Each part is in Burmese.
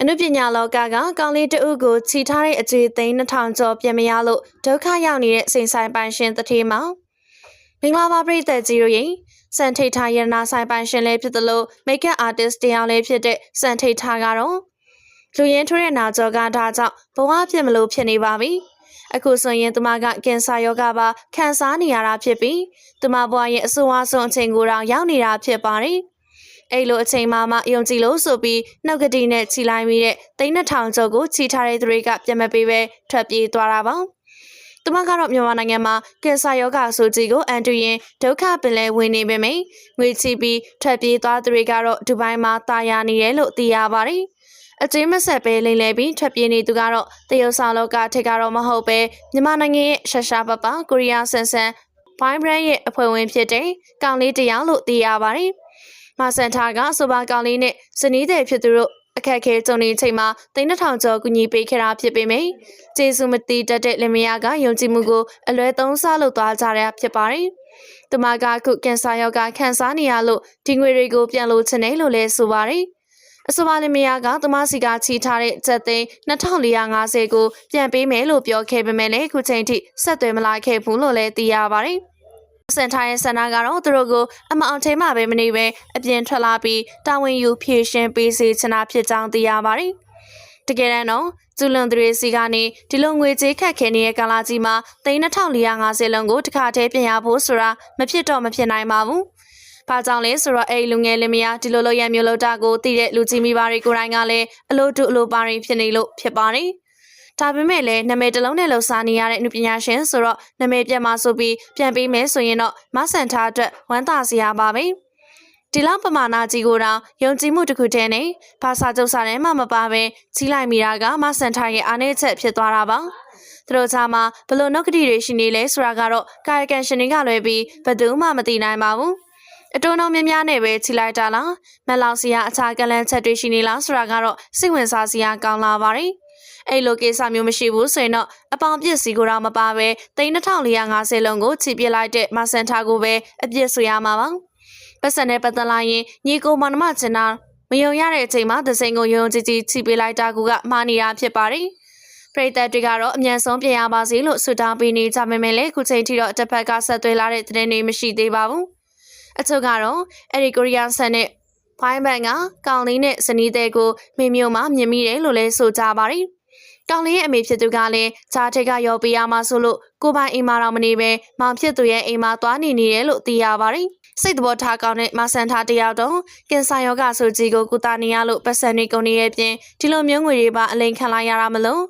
အနုပညာလောကကကောင်းလေးတဦးကိုခြိထားတဲ့အကျွေးသိန်း2000ကျော်ပြင်မရလို့ဒုက္ခရောက်နေတဲ့စိန်ဆိုင်ပိုင်ရှင်တထေးမောင်မင်္ဂလာပါပရိသတ်ကြီးတို့ရင်စံထိတ်ထားရတနာဆိုင်ပိုင်ရှင်လည်းဖြစ်သလိုမိတ်ကပ်အာတစ်တယောက်လည်းဖြစ်တဲ့စံထိတ်ထားကတော့လူရင်းထွေးတဲ့နာကြောကဒါကြောင့်ဘဝဖြစ်မလို့ဖြစ်နေပါပြီအခုဆိုရင်သူမကကင်ဆာရောဂါပါခံစားနေရတာဖြစ်ပြီးသူမဘဝရဲ့အဆိုးအဆုံးအချိန်ကိုတောင်ရောက်နေတာဖြစ်ပါတယ် အဲ့လိုအချိန်မှမှယုံကြည်လို့ဆိုပြီးနှုတ်ကတိနဲ့ခြိလိုက်မိတဲ့သိန်း2000ကျော်ကိုခြိထားတဲ့သူတွေကပြန်မပေးပဲထွက်ပြေးသွားတာပါ။သူမကတော့မြန်မာနိုင်ငံမှာကင်ဆာရောဂါဆိုကြီးကိုအန်တူရင်ဒုက္ခပင်လဲဝင်နေပေမယ့်ငွေချီပြီးထွက်ပြေးသွားသူတွေကတော့ဒူဘိုင်းမှာတာယာနေတယ်လို့သိရပါတယ်။အကျင်းမဆက်ပဲလိမ့်လဲပြီးထွက်ပြေးနေသူကတော့တရုတ်ဆောင်လောကထိပ်ကတော့မဟုတ်ပဲမြန်မာနိုင်ငံရဲ့ရှာရှာပပကိုရီးယားဆန်ဆန်ဘိုင်းဘရန်ရဲ့အဖွဲ့ဝင်ဖြစ်တဲ့ကောင်လေးတယောက်လို့သိရပါတယ်။ မဆန်တာကဆိုပါကောင်လေးနဲ့ဇနီးတဲ့ဖြစ်သူတို့အခက်ခဲကြုံနေချိန်မှာတိန်းထောင်ကျော်ကူညီပေးခဲ့တာဖြစ်ပေမယ့်ကျေးဇူးမတိတတ်တဲ့လင်မယားကယုံကြည်မှုကိုအလွဲသုံးစားလုပ်သွားကြရဖြစ်ပါတယ်။သူမကအခုကင်ဆာရောဂါခံစားနေရလို့ဒီငွေတွေကိုပြန်လို့ချင်တယ်လို့လည်းဆိုပါတယ်။အဆိုပါလင်မယားကသူမစီကချီထားတဲ့ကျပ်သိန်း2450ကိုပြန်ပေးမယ်လို့ပြောခဲ့ပေမဲ့လည်းအခုချိန်ထိဆက်သွယ်မလာခဲ့ဘူးလို့လည်းသိရပါတယ်။ စန်ထားရဲ့ဆန္ဒကတော့သူတို့ကိုအမအောင်ထဲမှာပဲမနေပဲအပြင်ထွက်လာပြီးတာဝန်ယူဖြည့်ရှင်းပေးစေချင်တာဖြစ်ကြောင်းသိရပါတယ်။တကယ်တမ်းတော့ကျူလွန်သူတွေစီကနေဒီလိုငွေကြေးခက်ခဲနေတဲ့ကာလကြီးမှာ3450လုံးကိုတစ်ခါတည်းပြင်ရဖို့ဆိုတာမဖြစ်တော့မဖြစ်နိုင်ပါဘူး။ဘာကြောင့်လဲဆိုတော့အဲ့လူငယ်လင်မယားဒီလိုလိုရမျိုးလို့တာကိုတည်တဲ့လူကြီးမိဘတွေကိုယ်တိုင်ကလည်းအလို့တူအလို့ပါရင်ဖြစ်နေလို့ဖြစ်ပါတယ်။ ဒါပေမဲ့လည်းနာမည်တစ်လုံးနဲ့လှူစားနေရတဲ့နုပညာရှင်ဆိုတော့နာမည်ပြတ်မှာဆိုပြီးပြန်ပေးမယ်ဆိုရင်တော့မဆန်ထားအတွက်ဝမ်းသာစရာပါပဲဒီလောက်ပမာဏကြီးကိုတော့ယုံကြည်မှုတစ်ခုတည်းနဲ့ဘာသာကျုပ်စာထဲမှမပါပဲကြီးလိုက်မိတာကမဆန်ထားရဲ့အားနည်းချက်ဖြစ်သွားတာပါသူတို့ချာမှာဘလို့နှုတ်ကတိတွေရှိနေလဲဆိုတာကတော့ကာယကံရှင်တွေကလွယ်ပြီးဘယ်သူမှမသိနိုင်ပါဘူးအတုံးအောင်များများနဲ့ပဲခြိလိုက်တာလားမလောက်စီရအခြားကလန်ချက်တွေရှိနေလားဆိုတာကတော့စိတ်ဝင်စားစရာကောင်းလာပါတယ် အဲ့လိုကိစ္စမျိုးမရှိဘူးဆိုရင်တော့အပေါင်ပြစ်စီကိုတော့မပါပဲ3450လုံးကိုချီပြလိုက်တဲ့မဆန်ထားကိုပဲအပြစ်ဆိုရမှာပါပတ်စံနဲ့ပတ်သက်လာရင်ညီကိုမောင်နှမချင်တာမယုံရတဲ့အချိန်မှာသစိန်ကိုယုံကြည်ကြည်ချီပေးလိုက်တာကမှားနေတာဖြစ်ပါတယ်ပရိသတ်တွေကတော့အမြန်ဆုံးပြန်ရပါစေလို့ဆုတောင်းပေးနေကြပေမဲ့လည်းခုချိန်ထိတော့တစ်ဖက်ကဆက်သွယ်လာတဲ့သတင်းတွေမရှိသေးပါဘူးအချို့ကတော့အဲ့ဒီကိုရီးယားဆန်နဲ့ဖိုင်းဘန်ကကောင်လေးနဲ့ဇနီးတဲ့ကိုမိမျိုးမှမြင်မိတယ်လို့လည်းဆိုကြပါတယ် တောင်လေးရဲ့အမေဖြစ်သူကလည်းဂျာထိတ်ကရောပေးရမှာဆိုလို့ကိုပိုင်အိမ်မှာတော့မနေပဲမောင်ဖြစ်သူရဲ့အိမ်မှာသွားနေနေတယ်လို့သိရပါတယ်။စိတ်တော်ထားကောင်းတဲ့မဆန်ထားတယောက်တော့ကင်ဆာရောဂါဆိုကြီးကိုကုသနေရလို့ပတ်စံနေကုန်နေရဲ့ပြင်ဒီလိုမျိုးငွေတွေပါအလိန်ခံလိုက်ရတာမလို့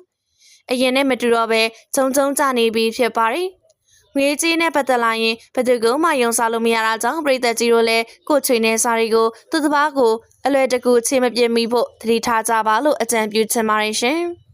အရင်နဲ့မတူတော့ပဲဂျုံဂျုံကြနေပြီးဖြစ်ပါတယ်။ငွေကြေးနဲ့ပတ်သက်လာရင်ဘယ်သူကမှယုံစားလို့မရတာကြောင့်ပြည်သက်ကြီးတို့လည်းကိုချွေနဲ့စာရီကိုသူ့တပားကိုအလွယ်တကူချေမပြစ်မိဖို့သတိထားကြပါလို့အကြံပြုချင်ပါတယ်ရှင်။